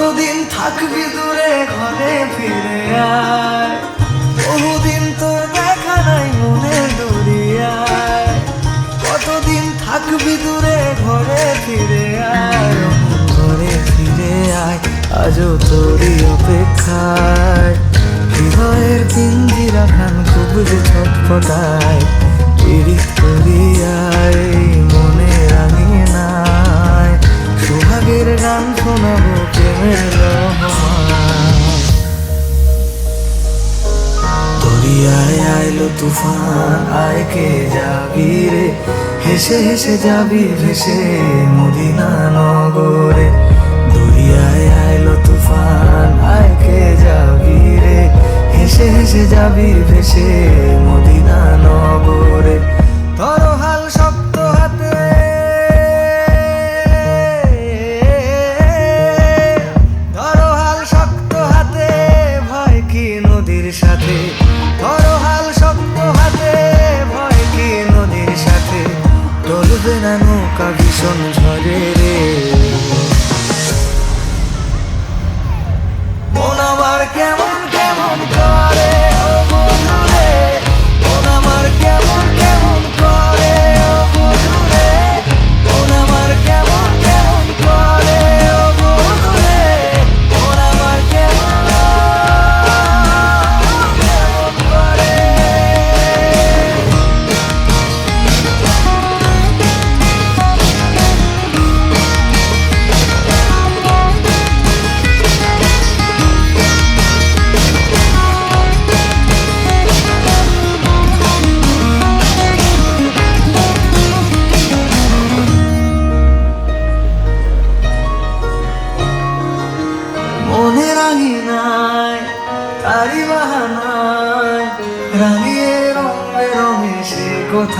কতদিন থাকবি দূরে ঘরে ফিরে আয়? বহুদিন তোর দেখা নাই মনে দূরিয়ায় কতদিন থাকবি দূরে ঘরে ফিরে আয়? ঘরে ফিরে আয়, আজও তোরই অপেক্ষায়। হৃদয়ের পিঞ্জিরা খান খুব যে ছটফটায় পিরিত করিয়ায়। সোহাগের গান শোনাবো প্রেমের দরিয়ায় আইলো তুফান, আয় কে যাবি রে? হেসে হেসে যাবি ভেসে মদিনা নগরে। দরিয়ায় আইলো তুফান, আয় কে যাবি রে? হেসে হেসে যাবি ভেসে নৌকা ভীষণ ঝরে রে। মন আবার কেমন কেমন করে?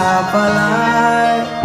have a life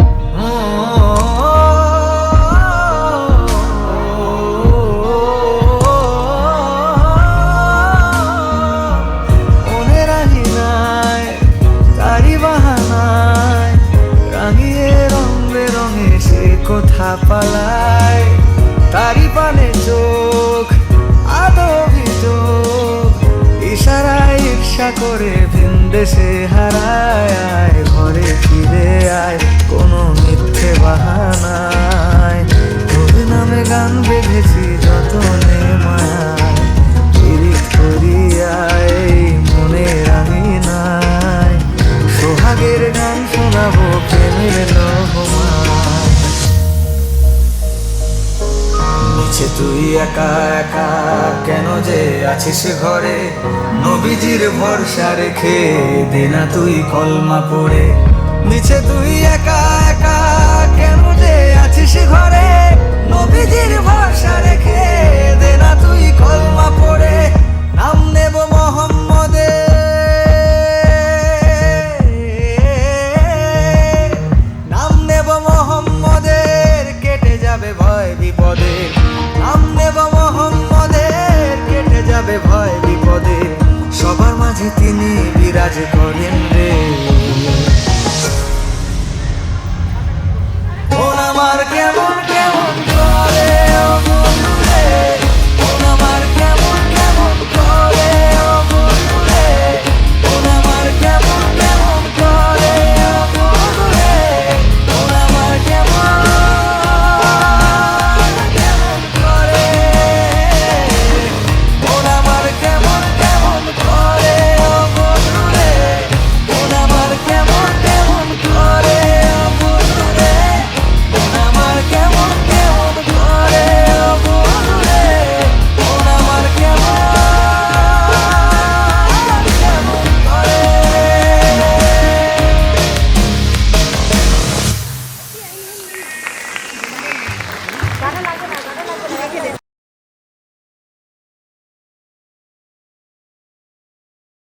নিচে তুই একা একা। কেন যে আছিস ঘরে? নবীজির ভরসা রেখে দেনা তুই কলমা পড়ে। নিচে তুই একা একা। কেন যে আছিস ঘরে? নবীজির ভরসা রেখে দেনা তুই কলমা পড়ে। নাম নেব মোহাম্মদে। নাম নেব মোহাম্মদের। কেটে যাবে ভয় বিপদে। কেটে যাবে ভয় বিপদে সবার মাঝে তিনি বিরাজ করেন রে